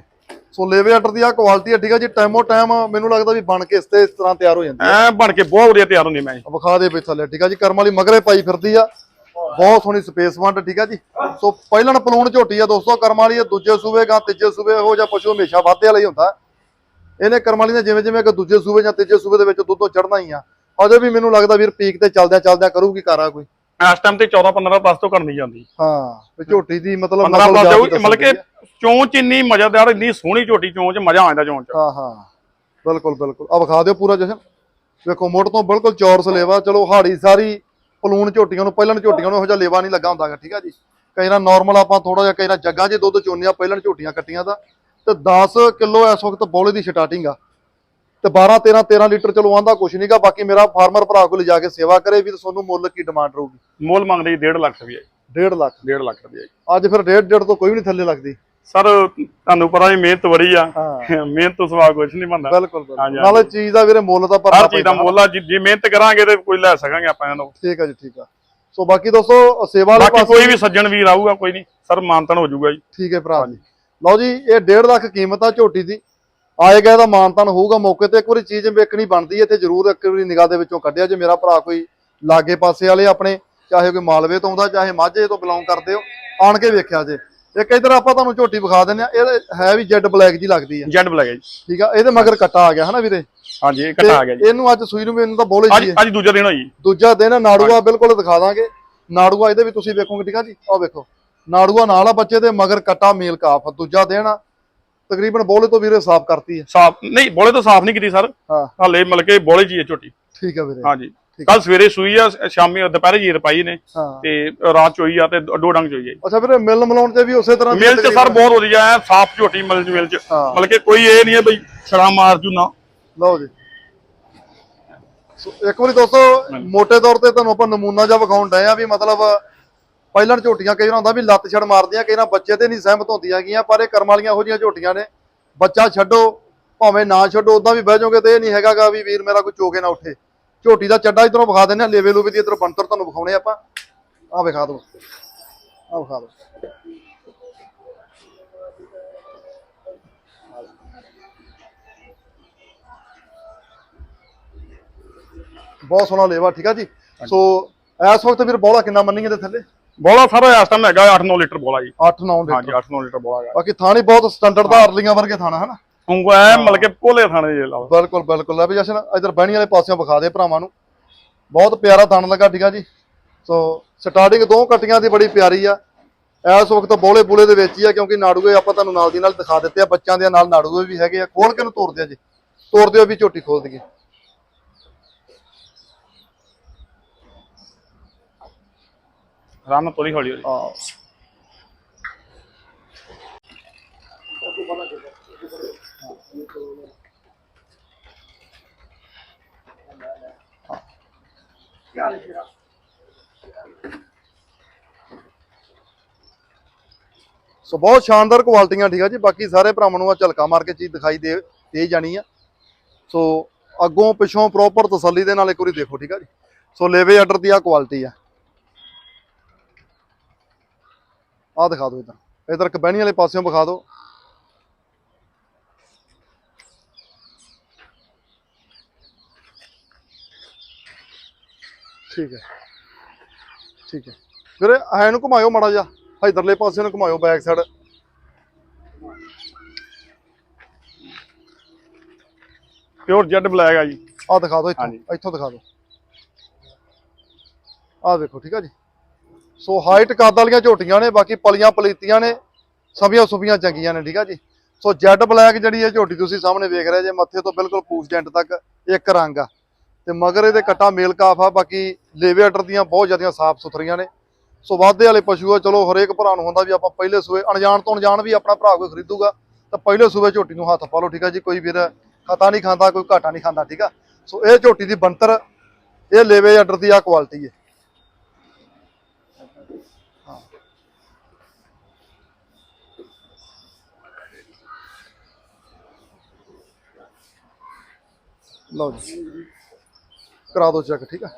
ਸੋ ਲੇਵੇ ਆਰਡਰ ਦੀ ਆ ਕੁਆਲਿਟੀ ਆ ਠੀਕ ਆ ਜੀ ਟਾਈਮੋ ਟਾਈਮ ਮੈਨੂੰ ਲੱਗਦਾ ਵੀ ਬਣ ਕੇ ਇਸ ਤੇ ਇਸ ਤਰ੍ਹਾਂ ਤਿਆਰ ਹੋ ਜਾਂਦੀ ਆ
ਐ ਬਣ ਕੇ ਬਹੁਤ ਵਧੀਆ ਤਿਆਰ ਹੁੰਦੀ ਮੈਂ
ਆ ਵਿਖਾ ਦੇ ਵੀ ਥੱਲੇ ਠੀਕ ਆ ਜੀ ਕਰਮ ਵਾਲੀ ਮਗਰੇ ਪਾਈ ਫਿਰਦੀ ਆ। ਬਹੁਤ ਸੋਹਣੀ ਸਪੇਸ ਵੰਡ ਠੀਕ ਆ ਜੀ। ਸੋ ਪਹਿਲਣ ਪਲੂਣ ਝੋਟੀ ਆ ਦੋਸਤੋ ਕਰਮ ਵਾਲੀ ਇਹ ਦੂਜੇ ਸੂਬੇ ਗਾਂ ਤੀਜੇ ਸੂਬੇ ਇਹੋ ਜਿਹਾ ਪਸ਼ੂ ਹਮੇਸ਼ਾ ਵਾਧੇ ਵਾਲਾ ਹੀ ਹੁੰਦਾ। ਇਹਨੇ ਕਰਮ ਵਾਲੀ ਨੇ ਜਿਵੇਂ ਜਿਵੇਂ ਕਿ ਦੂਜੇ ਸੂਬੇ ਜਾਂ ਤੀਜੇ ਸੂਬੇ ਦੇ ਵਿੱਚ ਦੁੱਧੋਂ ਚੜਨਾ ਹੀ ਆ ਅਜੇ ਵੀ ਮੈਨੂੰ ਲੱਗਦਾ ਵੀਰ ਪੀਕ ਤੇ ਚੱਲਦਿਆਂ ਚੱਲਦਿਆਂ ਕਰੂਗੀ ਕਾਰਾ ਕੋਈ।
ਇਸ ਟਾਈਮ ਤੇ 14 15 10 ਤੋਂ ਕਰਨੀ ਜਾਂਦੀ।
ਹਾਂ ਝੋਟੀ ਦੀ ਮਤਲਬ
15
ਨਸਲ
ਪਲੱਸ
ਜਾਤ
ਜਾਊ
ਦੱਸਣ
ਮਤਲਬ ਕਿ
ਦੀ ਆ।
ਚੋਂ ਚ ਇੰਨੀ ਮਜ਼ੇਦਾਰ ਇੰਨੀ ਸੋਹਣੀ ਝੋਟੀ ਚੋਂ ਚ ਮਜ਼ਾ ਆਉਂਦਾ ਚੋਂ ਚ
ਹਾਂ ਹਾਂ। ਬਿਲਕੁਲ ਬਿਲਕੁਲ। ਆ ਵਿਖਾ ਦਿਓ ਪੂਰਾ ਜਸ਼ਨ। ਵੇਖੋ ਮੋੜ ਤੋਂ ਬਿਲਕੁਲ ਚੌਰਸ ਲੇਵਾ। ਚਲੋ ਹਾੜੀ ਸਾਰੀ ਪਲੂਣ ਝੋਟੀਆਂ ਨੂੰ ਪਹਿਲਣ ਝੋਟੀਆਂ ਨੂੰ ਇਹੋ ਜਿਹਾ ਲੇਵਾ ਨਹੀਂ ਲੱਗਾ ਹੁੰਦਾਗਾ ਠੀਕ ਆ ਜੀ? ਕਈ ਨਾ ਨਾਰਮਲ ਆਪਾਂ ਥੋੜਾ ਜਿਹਾ ਕਈ ਨਾ ਜੱਗਾਂ 'ਚ ਦੁੱਧ ਚੋਨੇ ਆ ਪਹਿਲਣ ਝੋਟੀਆਂ ਕੱਟੀਆਂ ਦਾ। ਤੇ 10 ਕਿਲੋ ਇਸ ਵਕਤ ਬੋਲੇ ਦੀ ਸਟਾਰਟਿੰਗ ਆ। ਤੇ 12 13 13 ਲੀਟਰ ਚਲੋ ਆਂਦਾ ਕੁਛ ਨਹੀਂਗਾ ਬਾਕੀ ਮੇਰਾ ਫਾਰਮਰ ਭਰਾ ਕੋਲ ਲਿਜਾ ਕੇ ਸੇਵਾ ਕਰੇ ਵੀ ਤੇ ਤੁਹਾਨੂੰ ਮੁੱਲ ਕੀ ਡਿਮਾਂਡ ਰਹੂਗੀ।
ਮੁੱਲ ਮੰਗਦੇ 1.5 ਲੱਖ ਰੁਪਏ
1.5 ਲੱਖ।
1.5 ਲੱਖ ਰੁਪਏ
ਅੱਜ ਫਿਰ 1.5 1.5 ਤੋਂ ਕੋਈ ਵੀ ਨਹੀਂ ਥੱਲੇ ਲੱਗਦੀ।
ਸਰ ਤੁਹਾਨੂੰ ਪਤਾ ਹੀ ਮਿਹਨਤ ਬੜੀ ਆ। ਮਿਹਨਤ ਤੋਂ ਸਵਾ ਕੁਝ ਨਹੀਂ ਬੰਦਾ
ਬਿਲਕੁਲ ਨਾਲੇ ਚੀਜ਼ ਦਾ ਵੀਰੇ ਮੁੱਲ ਤਾਂ ਭਰਨਾ
ਹਰ ਚੀਜ਼ ਦਾ
ਪੈਂਦਾ।
ਮੁੱਲ ਆ। ਜੇ ਮਿਹਨਤ ਕਰਾਂਗੇ ਤੇ ਕੋਈ ਲੈ ਸਕਾਂਗੇ ਆਪਾਂ ਇਹਨਾਂ। ਤੋਂ
ਠੀਕ ਆ ਜੀ ਠੀਕ ਆ। ਸੋ ਬਾਕੀ ਦੋਸਤੋ ਸੇਵਾ ਵਾਲੇ ਪਾਸੇ
ਕੋਈ ਵੀ ਸੱਜਣ ਵੀਰ ਆਊਗਾ ਕੋਈ ਨਹੀਂ। ਸਰ ਮਾਨਤਨ ਹੋ ਜਾਊਗਾ ਜੀ।
ਠੀਕ ਹੈ ਭਰਾ ਜੀ। ਲਓ ਜੀ ਇਹ 1.5 ਲੱਖ ਕੀਮਤ ਆ ਝੋਟੀ ਦੀ। ਆਏ ਗਏ ਦਾ ਮਾਨਤਾਨ ਹੋਊਗਾ ਮੌਕੇ ਤੇ। ਇੱਕ ਵਾਰੀ ਚੀਜ਼ ਵੇਖਣੀ ਬਣਦੀ ਹੈ ਤੇ ਜਰੂਰ ਇੱਕ ਵਾਰੀ ਨਿਗਾਹ ਦੇ ਵਿੱਚੋਂ ਕੱਢਿਆ। ਜੇ ਮੇਰਾ ਭਰਾ ਕੋਈ ਲਾਗੇ ਪਾਸੇ ਵਾਲੇ ਆਪਣੇ ਚਾਹੇ ਕੋਈ ਮਾਲਵੇ ਤੋਂ ਆਉਂਦਾ ਚਾਹੇ ਮਾਝੇ ਤੋਂ ਬਿਲੋਂਗ ਕਰਦੇ ਹੋ ਆਣ ਕੇ ਵੇਖਿਆ ਜੇ। ਇੱਕ ਇਧਰ ਆਪਾਂ ਤੁਹਾਨੂੰ ਝੋਟੀ ਵਿਖਾ ਦਿੰਦੇ ਆ ਇਹ ਹੈ ਵੀ ਜੈਡ ਬਲੈਕ ਜੀ ਲੱਗਦੀ ਆ
ਜੈਡ ਬਲੈਕ ਜੀ।
ਠੀਕ ਆ ਇਹਦੇ ਮਗਰ ਕੱਟਾ ਆ ਗਿਆ ਹਨਾ ਵੀਰੇ?
ਹਾਂਜੀ ਇਹ ਘਟਾ ਆ ਗਿਆ ਜੀ।
ਇਹਨੂੰ ਅੱਜ ਸੂਈ ਨੂੰ ਮੈਨੂੰ ਤਾਂ ਬੋਲੇ ਜੀ।
ਅੱਜ ਦੂਜਾ ਦਿਨ ਹੋਈ
ਦੂਜਾ ਦਿਨ ਨਾੜੂਆ ਬਿਲਕੁਲ ਦਿਖਾ ਦਾਂਗੇ। ਨਾੜੂਆ ਇਹਦੇ ਵੀ ਤੁਸੀਂ ਵੇਖੋਗੇ ਠੀਕ ਆ ਜੀ? ਆਹ ਵੇਖੋ। ਨਾੜੂਆ ਨਾਲ ਆ ਬੱਚੇ ਦੇ ਮਗਰ ਕੱਟਾ ਮੇਲ ਕਾਫ। ਦੂਜਾ ਦਿਨ ਆ ਤਕਰੀਬਨ ਬੋਲੇ ਤੋਂ ਵੀਰੇ ਸਾਫ਼ ਕਰਤੀ ਹੈ।
ਸਾਫ਼ ਨਹੀਂ ਬੋਲੇ ਤਾਂ ਸਾਫ਼ ਨਹੀਂ ਕੀਤੀ ਸਰ।
ਹਾਂ।
ਹਾਲੇ ਮਤਲਬ ਕਿ ਬੋਲੇ ਜੀ ਹੈ ਝੋਟੀ।
ਠੀਕ ਆ ਵੀਰੇ।
ਹਾਂਜੀ। ਕੱਲ ਸਵੇਰੇ ਸੂਈ ਆ ਸ਼ਾਮੀ ਦੁਪਹਿਰੇ ਜੀ ਰਪਾਈ ਨੇ ਤੇ ਰਾਤ ਚੋਈ ਆ ਤੇ ਦੋ ਡੰਗ ਚੋਈ ਆ
ਅੱਛਾ ਵੀਰੇ ਮਿਲ ਮਿਲਾਉਣ ਤੇ ਵੀ ਉਸੇ ਤਰ੍ਹਾਂ
ਮਿਲ ਚ ਸਰ ਬਹੁਤ ਵਧੀਆ ਐ ਸਾਫ਼ ਝੋਟੀ ਮਿਲ ਮਿਲ ਚ।
ਹਾਂ।
ਮਤਲਬ ਕਿ ਕੋਈ ਇਹ ਨਹੀਂ ਹੈ ਬਈ ਛੜਾ ਮਾਰ ਜੂ ਨਾ।
ਲਓ ਜੀ। ਇੱਕ ਵਾਰੀ ਦੋਸਤੋ ਮੋٹے ਤੌਰ ਤੇ ਤੁਹਾਨੂੰ ਆਪਾਂ ਨਮੂਨਾ ਜਿਹਾ ਵਿਖਾਉਣ ਡਏ ਆ ਵੀ ਮਤਲਬ ਪਹਿਲਾਂ ਝੋਟੀਆਂ ਕਈ ਵਾਰ ਹੁੰਦਾ ਵੀ ਲੱਤ ਛੜ ਮਾਰਦੀਆਂ ਕਈ ਵਾਰ ਬੱਚੇ ਤੇ ਨਹੀਂ ਸਹਿਮਤ ਹੁੰਦੀਆਂ ਗੀਆਂ ਪਰ ਇਹ ਕਰਮ ਵਾਲੀਆਂ ਇਹੋ ਜਿਹੀਆਂ ਝੋਟੀਆਂ ਨੇ। ਬੱਚਾ ਛੱਡੋ ਭਾਵੇਂ ਨਾ ਛੱਡੋ ਉਦਾਂ ਵੀ ਬਹਿ ਜਾਓਗੇ ਤੇ ਇਹ ਨਹੀਂ ਹੈਗਾਗਾ ਵੀ ਵੀਰ ਮੇਰਾ ਕੋਈ ਚੋਕੇ ਨਾ ਉੱਠੇ। ਝੋਟੀ ਦਾ ਚੱਡਾ ਇਧਰੋਂ ਵਿਖਾ ਦਿੰਦੇ ਆ ਲੇਵੇ ਲੂਵੇ ਦੀ ਇਧਰੋਂ ਬੰਤਰ ਤੁਹਾਨੂੰ ਵਿਖਾਉਣੇ ਆਪਾਂ। ਆਹ ਵਿਖਾ ਦਿਓ। ਆਹ ਵਿਖਾ ਦਿਓ। ਬਹੁਤ ਸੋਹਣਾ ਲੇਵਾ ਠੀਕ ਆ ਜੀ? ਸੋ ਇਸ ਵਕਤ ਵੀਰ ਬੋਲਾ ਕਿੰਨਾ ਮੰਨੀਏ ਤੇ ਥੱਲੇ?
ਬੋਲਾ ਸਾਰਾ ਇਸ ਟਾਈਮ ਹੈਗਾ 8-9 ਲੀਟਰ ਬੋਲਾ ਜੀ।
8-9
ਹਾਂਜੀ
ਲੀਟਰ
8-9 ਲੀਟਰ ਬੋਲਾ ਹੈਗਾ।
ਬਾਕੀ ਥਾਣੀ ਬਹੁਤ ਸਟੈਂਡਰਡ ਦਾ ਅਰਲੀਆਂ ਵਰਗੇ ਥਾਣਾ ਹਨਾ?
ਹੁਣ ਐ ਮਤਲਬ ਕਿ ਭੋਲੇ ਥਾਣੇ ਜੇ ਲਾਓ।
ਬਿਲਕੁਲ ਬਿਲਕੁਲ। ਲੈ ਵੀ ਜਸ਼ਨ ਇਧਰ ਬਹਿਣੀ ਵਾਲੇ ਪਾਸਿਓਂ ਵਿਖਾ ਦੇ ਭਰਾਵਾਂ ਨੂੰ। ਬਹੁਤ ਪਿਆਰਾ ਥਣ ਲੱਗਾ ਠੀਕ ਆ ਜੀ। ਸੋ ਸਟਾਰਟਿੰਗ ਦੋ ਕੱਟੀਆਂ ਦੀ ਬੜੀ ਪਿਆਰੀ ਆ। ਇਸ ਵਕਤ ਬੋਲੇ ਬੂਲੇ ਦੇ ਵਿੱਚ ਹੀ ਆ ਕਿਉਂਕਿ ਨਾੜੂਏ ਆਪਾਂ ਤੁਹਾਨੂੰ ਨਾਲ ਦੀ ਨਾਲ ਦਿਖਾ ਦਿੱਤੇ ਆ ਬੱਚਿਆਂ ਦੇ ਨਾਲ ਨਾੜੂਏ ਵੀ ਹੈਗੇ ਆ। ਖੋਲ ਕੇ ਨੂੰ ਤੋੜਦੇ ਆ ਜੀ। ਤੋੜਦੇ ਹੋ ਵੀ ਝੋਟੀ ਖੋਲ ਦਈਏ।
ਰਨ ਤੋਰੀ ਹੌਲੀ ਹੌਲੀ।
ਆ ਸੋ ਬਹੁਤ ਸ਼ਾਨਦਾਰ ਕੁਆਲਟੀਆਂ, ਠੀਕ ਆ ਜੀ। ਬਾਕੀ ਸਾਰੇ ਭਰਾਵਾਂ ਨੂੰ ਆ ਝਲਕਾ ਮਾਰ ਕੇ ਚੀਜ਼ ਦਿਖਾਈ ਦੇ ਦੇ ਜਾਣੀ ਆ। ਸੋ ਅੱਗੋਂ ਪਿਛੋਂ ਪ੍ਰੋਪਰ ਤਸੱਲੀ ਦੇ ਨਾਲ ਇੱਕ ਵਾਰੀ ਦੇਖੋ, ਠੀਕ ਆ ਜੀ। ਸੋ ਲੇਵੇ ਆਰਡਰ ਦੀ ਆ ਕੁਆਲਿਟੀ ਆ। ਆ ਦਿਖਾ ਦਿਓ ਇਧਰ। ਇਧਰ ਕਬੈਣੀ ਵਾਲੇ ਪਾਸਿਓਂ ਵਿਖਾ ਦਿਓ। ਠੀਕ ਹੈ। ਠੀਕ ਹੈ। ਵੀਰੇ ਐ ਨੂੰ ਘੁਮਾਇਓ ਮਾੜਾ ਜਿਹਾ। ਇਧਰਲੇ ਪਾਸੇ ਨੂੰ ਘੁਮਾਇਓ back side
pure jet black ਆ ਜੀ।
ਆ ਦਿਖਾ ਦਿਓ ਇੱਥੋਂ। ਇੱਥੋਂ ਦਿਖਾ ਦਿਓ। ਆ ਦੇਖੋ ਠੀਕ ਆ ਜੀ। ਸੋ ਹਾਈਟ ਕੱਦ ਵਾਲੀਆਂ ਝੋਟੀਆਂ ਨੇ ਬਾਕੀ ਪਲੀਆਂ ਪਲੀਤੀਆਂ ਨੇ ਸਭੀਆਂ ਸੁਭੀਆਂ ਚੰਗੀਆਂ ਨੇ ਠੀਕ ਆ ਜੀ। ਸੋ ਜੈਡ ਬਲੈਕ ਜਿਹੜੀ ਇਹ ਝੋਟੀ ਤੁਸੀਂ ਸਾਹਮਣੇ ਵੇਖ ਰਹੇ ਜੇ ਮੱਥੇ ਤੋਂ ਬਿਲਕੁਲ ਪੂਛ ਜੈਂਟ ਤੱਕ ਇੱਕ ਰੰਗ ਆ। ਤੇ ਮਗਰ ਇਹਦੇ ਕਟਾ ਮੇਲ ਕਾਫ ਆ, ਬਾਕੀ ਲੇਵੇ ਆਰਡਰ ਦੀਆਂ ਬਹੁਤ ਜ਼ਿਆਦੀਆਂ ਸਾਫ਼ ਸੁਥਰੀਆਂ ਨੇ। ਸੋ ਵਾਧੇ ਵਾਲੇ ਪਸ਼ੂ ਆ, ਚਲੋ ਹਰੇਕ ਭਰਾ ਨੂੰ ਹੁੰਦਾ ਵੀ ਆਪਾਂ ਪਹਿਲੇ ਸੂਏ, ਅਣਜਾਣ ਤੋਂ ਅਣਜਾਣ ਵੀ ਆਪਣਾ ਭਰਾ ਕੋਈ ਖਰੀਦੂਗਾ, ਤਾਂ ਪਹਿਲੇ ਸੂਏ ਝੋਟੀ ਨੂੰ ਹੱਥ ਪਾ ਲਓ, ਠੀਕ ਆ ਜੀ, ਕੋਈ ਵੀਰ ਖਤਾ ਨਹੀਂ ਖਾਂਦਾ, ਕੋਈ ਘਾਟਾ ਨਹੀਂ ਖਾਂਦਾ, ਠੀਕ ਆ। ਸੋ ਇਹ ਝੋਟੀ ਦੀ ਬੰਤਰ ਇਹ ਲੇਵੇ ਆਰਡਰ ਦੀ ਆ ਕੁਆਲਿਟੀ ਹੈ। ਲਓ ਜੀ। ਕਰਾ ਦਿਓ ਚੈੱਕ ਠੀਕ ਆ।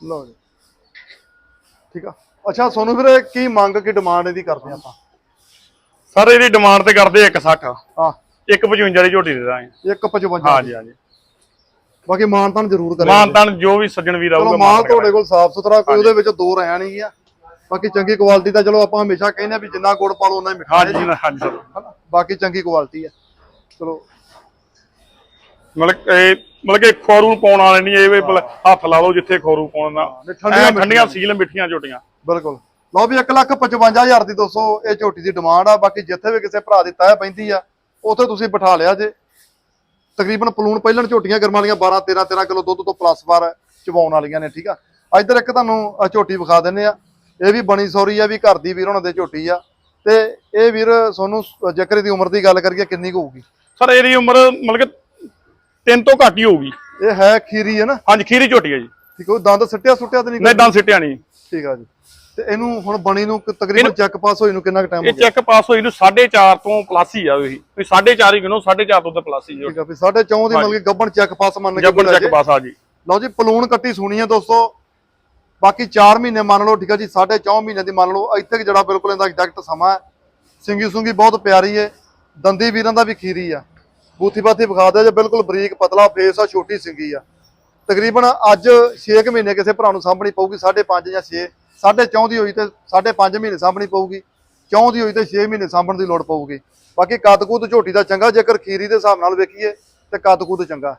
ਲਓ ਜੀ। ਠੀਕ ਆ? ਅੱਛਾ ਸੋਨੂੰ ਵੀਰੇ ਕੀ ਮੰਗ ਕੀ ਡਿਮਾਂਡ ਇਹਦੀ ਕਰਦੇ ਆਪਾਂ?
ਸਰ ਇਹਦੀ ਡਿਮਾਂਡ ਤੇ ਕਰਦੇ 160
ਹਾਂ।
155 ਦੀ ਝੋਟੀ ਦੇ ਦਾਂਗੇ।
155
ਹਾਂਜੀ ਹਾਂਜੀ।
ਬਾਕੀ ਮਾਨਤਾਨ ਜ਼ਰੂਰ ਕਰੇ
ਮਾਨਤਾਨ ਜੋ ਵੀ ਸੱਜਣ ਵੀਰ
ਚਲੋ
ਆਊਗਾ
ਮਾਲ
ਮਾਨ
ਤੁਹਾਡੇ ਕੋਲ ਸਾਫ਼ ਸੁਥਰਾ ਕੋਈ ਉਹਦੇ ਵਿੱਚ ਦੋ ਰਹਿਆ ਨਹੀਂ ਗਿਆ ਬਾਕੀ ਚੰਗੀ ਕੁਆਲਿਟੀ ਦਾ ਚਲੋ ਆਪਾਂ ਹਮੇਸ਼ਾ ਕਹਿੰਦੇ ਆ ਵੀ ਜਿੰਨਾ ਗੁੜ ਪਾ ਲਓ ਉਹਨਾਂ ਹੀ ਮਿੱਠਾ
ਹਾਂਜੀ ਹਾਂਜੀ ਸਰ
ਹਨਾ? ਬਾਕੀ ਚੰਗੀ ਕੁਆਲਿਟੀ ਹੈ। ਚਲੋ।
ਮਤਲਬ ਇਹ ਮਤਲਬ ਕਿ ਖੋਰੂ ਪਾਉਣ ਵਾਲੇ ਨਹੀਂ ਇਹ ਵੀ ਭਲਾ ਹੱਥ ਲਾ ਲਓ ਜਿੱਥੇ ਖੋਰੂ ਪਾਉਣ
ਨਹੀਂ, ਠੰਡੀਆਂ
ਠੰਡੀਆਂ ਸੀਲ ਮਿੱਠੀਆਂ ਝੋਟੀਆਂ।
ਬਿਲਕੁਲ। ਲਓ ਵੀ 155000 ਦੀ ਦੋਸਤੋ ਇਹ ਝੋਟੀ ਦੀ ਡਿਮਾਂਡ ਆ। ਬਾਕੀ ਜਿੱਥੇ ਵੀ ਕਿਸੇ ਭਰਾ ਦੀ ਤਹਿ ਪੈਂਦੀ ਆ ਉੱਥੇ ਤੁਸੀਂ ਬਿਠਾ ਲਿਆ ਜੇ। ਤਕਰੀਬਨ ਪਲੂਣ ਪਹਿਲਣ ਝੋਟੀਆਂ ਗਰਮਾਂ ਵਾਲੀਆਂ 12 13 13 ਕਿਲੋ ਦੁੱਧ ਤੋਂ ਪਲੱਸ ਵਾਰ ਚਵਾਉਣ ਵਾਲੀਆਂ ਨੇ ਠੀਕ ਆ? ਇੱਧਰ ਇੱਕ ਤੁਹਾਨੂੰ ਝੋਟੀ ਵਿਖਾ ਦਿੰਨੇ ਆ। ਇਹ ਵੀ ਬਣੀ ਸੌਰੀ ਆ ਵੀ ਘਰ ਦੀ ਵੀਰ ਉਹਨਾਂ ਦੇ ਝੋਟੀ ਆ। ਤੇ ਇਹ ਵੀਰ ਤੁਹਾਨੂੰ ਜੇਕਰ ਦੀ ਉਮਰ ਦੀ ਗੱਲ ਕਰੀਏ ਕਿੰਨੀ ਕੁ ਹੋਊਗੀ?
ਸਰ ਇਹਦੀ ਉਮਰ ਮਤਲਬ ਕਿ ਤਿੰਨ ਤੋਂ ਘੱਟ ਹੀ ਹੋਊਗੀ।
ਇਹ ਹੈ ਖੀਰੀ ਹੈ ਨਾ?
ਹਾਂਜੀ ਖੀਰੀ ਝੋਟੀ ਹੈ ਜੀ।
ਠੀਕ ਉਹ ਦੰਦ ਸਿੱਟਿਆ ਸੁੱਟਿਆ ਤੇ ਨਹੀਂ
ਨਹੀਂ ਦੰਦ ਸਿੱਟਿਆ ਨਹੀਂ।
ਠੀਕ ਆ ਜੀ। ਤੇ ਇਹਨੂੰ ਹੁਣ ਬਣੀ ਨੂੰ ਤਕਰੀਬਨ ਚੈੱਕ ਪਾਸ ਹੋਈ ਨੂੰ ਕਿੰਨਾ ਕੁ ਟਾਈਮ ਹੋ
ਇਹ
ਗਿਆ?
ਚੈੱਕ ਪਾਸ ਹੋਈ ਨੂੰ 4.5 ਤੋਂ ਪਲੱਸ ਹੀ ਆ ਉਹੀ ਵੀ 4.5 ਹੀ ਗਿਣੋ 4.5 ਤੋਂ ਤਾਂ ਪਲੱਸ ਹੀ
ਠੀਕ ਆ ਵੀ ਸਾਢੇ ਚੌਂ ਦੀ ਮਤਲਬ ਕਿ ਗੱਬਣ ਚੈੱਕ ਪਾਸ ਮੰਨ ਕੇ ਲੈ
ਚੈੱਕ। ਪਾਸ ਆ ਜੀ।
ਲਓ ਜੀ ਪਲੂਣ ਕੱਟੀ ਸੁਣੀ ਹੈ ਦੋਸਤੋ। ਬਾਕੀ 4 ਮਹੀਨੇ ਮੰਨ ਲਓ, ਠੀਕ ਆ ਜੀ 4.5 ਮਹੀਨੇ ਦੀ ਮੰਨ ਲਓ, ਇੱਥੇ ਕੁ ਜਿਹੜਾ ਬਿਲਕੁਲ ਇਹਦਾ ਐਗਜ਼ੈਕਟ ਸਮਾਂ ਹੈ। ਸਿੰਗੀ ਸੁੰਗੀ ਬਹੁਤ ਪਿਆਰੀ ਹੈ ਦੰਦੀ ਵੀਰਾਂ ਦਾ ਵੀ ਖੀਰੀ ਆ। ਬੂਥੀ ਬਾਥੀ ਵਿਖਾ ਦਿਆ ਜੇ ਬਿਲਕੁਲ ਬਰੀਕ ਪਤਲਾ ਫੇਸ ਆ, ਛੋਟੀ ਸਿੰਗੀ ਆ। ਤਕਰੀਬਨ ਅੱਜ 6 ਮਹੀਨੇ ਕਿਸੇ ਭਰਾ ਨੂੰ ਸਾਂਭਣੀ ਪਊਗੀ 5.5 ਜਾਂ 6 4.5 ਦੀ ਹੋਈ ਤੇ 5.5 ਮਹੀਨੇ ਸਾਂਭਣੀ ਪਊਗੀ, ਚੌਂ ਦੀ ਹੋਈ ਤੇ 6 ਮਹੀਨੇ ਸਾਂਭਣ ਦੀ ਲੋੜ ਪਊਗੀ। ਬਾਕੀ ਕੱਦ ਝੋਟੀ ਦਾ ਚੰਗਾ, ਜੇਕਰ ਖੀਰੀ ਦੇ ਹਿਸਾਬ ਨਾਲ ਵੇਖੀਏ ਤੇ ਕੱਦ ਕੁੱਦ ਚੰਗਾ।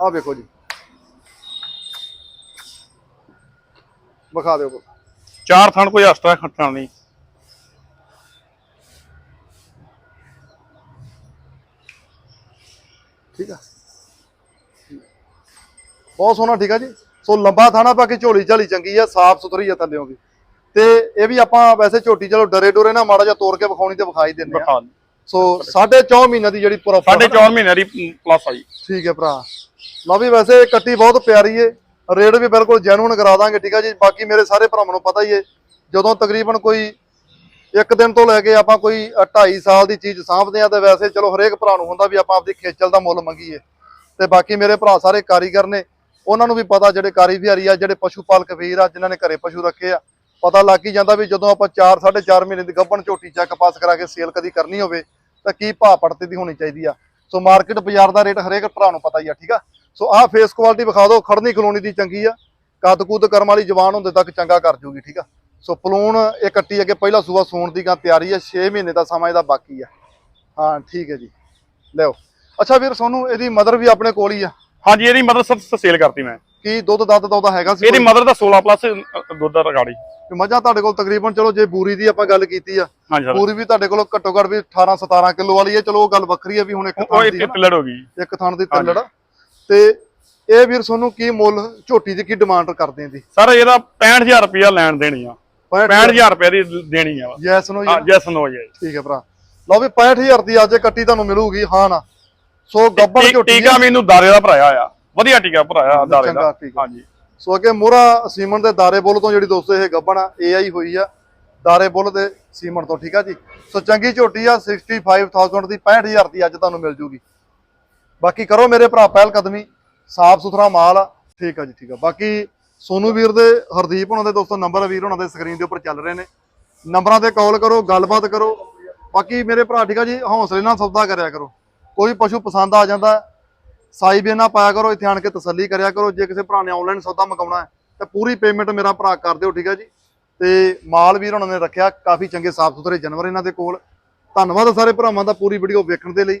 ਆਹ ਵੇਖੋ ਜੀ। ਵਿਖਾ ਦਿਓ।
ਚਾਰ ਥਣ ਕੋਈ ਹਸਤਾ ਖੱਟਣਾ ਨਹੀਂ
ਠੀਕ ਆ। ਬਹੁਤ ਸੋਹਣਾ ਠੀਕ ਆ ਜੀ। ਸੋ ਲੰਬਾ ਥਾਣਾ ਬਾਕੀ ਝੋਲੀ ਝਾਲੀ ਚੰਗੀ ਆ ਸਾਫ਼ ਸੁਥਰੀ ਆ ਥੱਲਿਓਂ ਵੀ। ਤੇ ਇਹ ਵੀ ਆਪਾਂ ਵੈਸੇ ਝੋਟੀ ਚਲੋ ਡਰੇ ਡੋਰੇ ਨਾ ਮਾੜਾ ਜਿਹਾ ਤੋੜ ਕੇ ਵਿਖਾਉਣੀ ਤੇ ਵਿਖਾਈ ਦਿੰਦੇ ਆ। ਸੋ 4.5 ਮਹੀਨਿਆਂ ਦੀ ਜਿਹੜੀ ਪ੍ਰੋਪਰ
ਸਾਢੇ 4 ਮਹੀਨੇ ਦੀ ਪਲੱਸ ਆ ਜੀ।
ਠੀਕ ਹੈ ਭਰਾ। ਲਓ ਵੀ ਵੈਸੇ ਕੱਟੀ ਬਹੁਤ ਪਿਆਰੀ ਏ। ਰੇਟ ਵੀ ਬਿਲਕੁਲ ਜੈਨੂਨ ਕਰਾ ਦਾਂਗੇ, ਠੀਕ ਆ ਜੀ? ਬਾਕੀ ਮੇਰੇ ਸਾਰੇ ਭਰਾਵਾਂ ਨੂੰ ਪਤਾ ਹੀ ਹੈ ਜਦੋਂ ਤਕਰੀਬਨ ਕੋਈ ਇੱਕ ਦਿਨ ਤੋਂ ਲੈ ਕੇ ਆਪਾਂ ਕੋਈ 2.5 ਸਾਲ ਦੀ ਚੀਜ਼ ਸਾਂਭਦੇ ਆ ਤੇ ਵੈਸੇ ਚਲੋ ਹਰੇਕ ਭਰਾ ਨੂੰ ਹੁੰਦਾ ਵੀ ਆਪਾਂ ਆਪਦੀ ਖੇਚਲ ਦਾ ਮੁੱਲ ਮੰਗੀਏ। ਤੇ ਬਾਕੀ ਮੇਰੇ ਭਰਾ ਸਾਰੇ ਕਾਰੀਗਰ ਨੇ, ਉਹਨਾਂ ਨੂੰ ਵੀ ਪਤਾ ਜਿਹੜੇ ਕਾਰੀ ਵਿਹਾਰੀ ਆ, ਜਿਹੜੇ ਪਸ਼ੂ ਪਾਲਕ ਵੀਰ ਆ, ਜਿਨ੍ਹਾਂ ਨੇ ਘਰੇ ਪਸ਼ੂ ਰੱਖੇ ਆ, ਪਤਾ ਲੱਗ ਹੀ ਜਾਂਦਾ ਵੀ ਜਦੋਂ ਆਪਾਂ 4 4.5 ਮਹੀਨੇ ਦੀ ਗੱਭਣ ਝੋਟੀ ਚੈੱਕ ਪਾਸ ਕਰਾ ਕੇ ਸੇਲ ਕਦੀ ਕਰਨੀ ਹੋਵੇ, ਤਾਂ ਕੀ ਭਾਅ ਪੜਤੇ ਦੀ ਹੋਣੀ ਚਾਹੀਦੀ ਆ। ਸੋ ਮਾਰਕੀਟ ਬਾਜ਼ਾਰ ਦਾ ਰੇਟ ਹਰੇਕ ਭਰਾ ਨੂੰ ਪਤਾ ਹੀ ਆ, ਠੀਕ ਆ? ਸੋ ਆਹ ਫੇਸ ਕੁਆਲਿਟੀ ਵਿਖਾ ਦਿਓ ਖੜਨੀ ਖਲੋਣੀ ਦੀ ਚੰਗੀ ਆ। ਕੱਦ ਕੁੱਦ ਕਰਮ ਵਾਲੀ ਜਵਾਨ ਹੁੰਦੇ ਤੱਕ ਚੰਗਾ ਕਰ ਜੂਗੀ ਠੀਕ ਆ? ਸੋ ਪਲੂਣ ਇਹ ਕੱਟੀ ਅੱਗੇ ਪਹਿਲਾ ਸੂਆ ਸੂਣ ਦੀ ਗਾਂ ਤਿਆਰੀ ਆ 6 ਮਹੀਨੇ ਦਾ ਸਮਾਂ ਇਹਦਾ ਬਾਕੀ ਆ। ਹਾਂ ਠੀਕ ਹੈ ਜੀ। ਲਿਓ ਅੱਛਾ ਵੀਰ ਸੋਨੂੰ ਇਹਦੀ ਮਦਰ ਵੀ ਆਪਣੇ ਕੋਲ ਹੀ ਆ।
ਹਾਂਜੀ ਇਹਦੀ ਮਦਰ ਸਭ ਸੇਲ ਕਰਤੀ ਮੈਂ।
ਕੀ ਦੁੱਧ ਦੱਧ ਦਾ ਉਹਦਾ ਹੈਗਾ ਸੀ
ਇਹਦੀ? ਮਦਰ ਦਾ 16 ਪਲੱਸ ਦੁੱਧ ਦਾ ਰਿਕਾਰਡ
ਤੇ ਮੱਝਾਂ ਤੁਹਾਡੇ ਕੋਲ ਤਕਰੀਬਨ ਚਲੋ ਜੇ ਬੂਰੀ ਦੀ ਆਪਾਂ ਗੱਲ ਕੀਤੀ ਆ ਪੂਰੀ ਵੀ ਤੁਹਾਡੇ ਕੋਲ ਘੱਟੋ ਘੱਟ ਵੀ 18 17 ਕਿਲੋ ਵਾਲੀ ਹੈ ਚਲੋ ਉਹ ਗੱਲ ਵੱਖਰੀ ਹੈ ਵੀ ਹੁਣ ਇੱਕ ਥਣ ਦੀ ਹੈ
ਹੋ
ਇੱਕ ਥਣ ਦੀ ਤੱਲੜ। ਤੇ ਇਹ ਵੀਰ ਤੁਹਾਨੂੰ ਕੀ ਮੁੱਲ ਝੋਟੀ ਦੀ ਕੀ ਡਿਮਾਂਡ ਕਰਦੇ ਆਂ ਦੀ
ਸਰ ਇਹਦਾ 65000 ਰੁਪਇਆ ਲੈਣ ਦੇਣੀ ਆ। 65000 ਰੁਪਏ ਦੀ ਦੇਣੀ ਆ।
ਯੈਸ ਨੋ
ਹਾਂ ਜੈਸ ਨੋ ਜੀ।
ਠੀਕ ਹੈ ਭਰਾ। ਲਓ ਵੀ 65000 ਦੀ ਅੱਜ ਕੱਟੀ ਤੁਹਾਨੂੰ ਮਿਲੂਗੀ ਹਾਂ ਨਾ। ਸੋ ਗੱਬੜ
ਟੀ-
ਝੋਟੀ
ਟੀਕਾ ਮੈਨੂੰ ਦਾਰੇ ਦਾ ਭਰਾਇਆ ਆ। ਵਧੀਆ ਟੀਕਾ ਭਰਾਇਆ ਦਾਰੇ ਦਾ। ਹਾਂਜੀ।
ਸੋ ਅੱਗੇ ਮੋਹਰਾ ਸੀਮਨ ਦੇ ਦਾਰੇ ਬੁੱਲ ਤੋਂ ਜਿਹੜੀ ਦੋਸਤੋ ਇਹ ਗੱਬਣ ਆ ਏਆਈ ਹੋਈ ਆ। ਦਾਰੇ ਬੁੱਲ ਦੇ ਸੀਮਨ ਤੋਂ ਠੀਕ ਆ ਜੀ। ਸੋ ਚੰਗੀ ਝੋਟੀ ਆ 65000 ਦੀ 65000 ਦੀ ਅੱਜ ਤੁਹਾਨੂੰ ਮਿਲ ਜੂਗੀ। ਬਾਕੀ ਕਰੋ ਮੇਰੇ ਭਰਾ ਪਹਿਲ ਕਦਮੀ ਸਾਫ਼ ਸੁਥਰਾ ਮਾਲ ਆ। ਠੀਕ ਆ ਜੀ ਠੀਕ ਆ। ਬਾਕੀ ਸੋਨੂ ਵੀਰ ਦੇ ਹਰਦੀਪ ਉਹਨਾਂ ਦੇ ਦੋਸਤੋ ਨੰਬਰ ਵੀਰ ਉਹਨਾਂ ਦੇ ਸਕਰੀਨ ਦੇ ਉੱਪਰ ਚੱਲ ਰਹੇ ਨੇ। ਨੰਬਰਾਂ ਤੇ ਕਾਲ ਕਰੋ ਗੱਲਬਾਤ ਕਰੋ। ਬਾਕੀ ਮੇਰੇ ਭਰਾ ਠੀਕ ਆ ਜੀ ਹੌਸਲੇ ਨਾਲ ਸੌਦਾ ਕਰਿਆ ਕਰੋ। ਕੋਈ ਪਸ਼ੂ ਪਸੰਦ ਆ ਜਾਂਦਾ ਹੈ, ਸਾਈ ਵੀ ਨਾ ਪਾਇਆ ਕਰੋ ਇੱਥੇ ਆਣ ਕੇ ਤਸੱਲੀ ਕਰਿਆ ਕਰੋ। ਜੇ ਕਿਸੇ ਭਰਾ ਨੇ ਆਨਲਾਈਨ ਸੌਦਾ ਮੰਗਾਉਣਾ ਹੈ ਤਾਂ ਪੂਰੀ ਪੇਮੈਂਟ ਮੇਰਾ ਭਰਾ ਕਰ ਦਿਓ ਠੀਕ ਆ ਜੀ। ਤੇ ਮਾਲ ਵੀਰ ਉਹਨਾਂ ਨੇ ਰੱਖਿਆ ਕਾਫੀ ਚੰਗੇ ਸਾਫ਼ ਸੁਥਰੇ ਜਾਨਵਰ ਇਹਨਾਂ ਦੇ ਕੋਲ। ਧੰਨਵਾਦ ਸਾਰੇ ਭਰਾਵਾਂ ਦਾ ਪੂਰੀ ਵੀਡੀਓ ਵੇਖਣ ਦੇ ਲਈ।